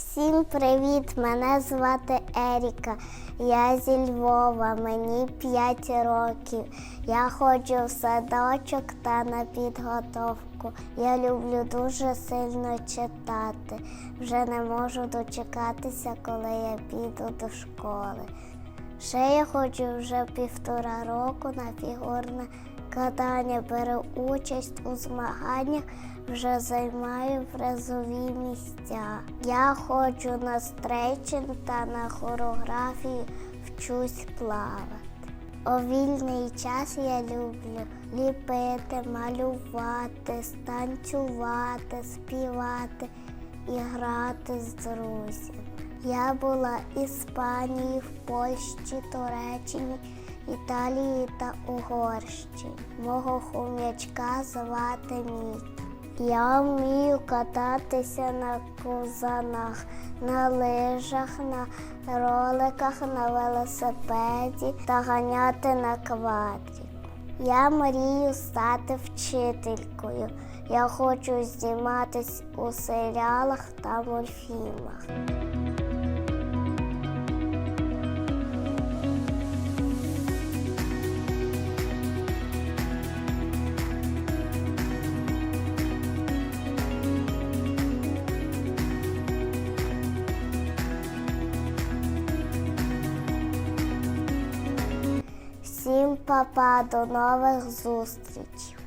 Всім привіт! Мене звати Еріка. Я зі Львова, мені 5 років. Я ходжу в садочок та на підготовку. Я люблю дуже сильно читати. Вже не можу дочекатися, коли я піду до школи. Ще я ходжу вже півтора року на фігурне катання, беру участь у змаганнях, вже займаю призові місця. Я ходжу на стрейчинг та на хореографію, вчусь плавати. У вільний час я люблю ліпити, малювати, станцювати, співати і грати з друзями. Я була в Іспанії, в Польщі, Туреччині, Італії та Угорщині. Мого хом'ячка звати Мікі. Я вмію кататися на кузанах, на лижах, на роликах, на велосипеді та ганяти на квадрі. Я мрію стати вчителькою. Я хочу зніматись у серіалах та мультфільмах. Папа, до нових зустрічей!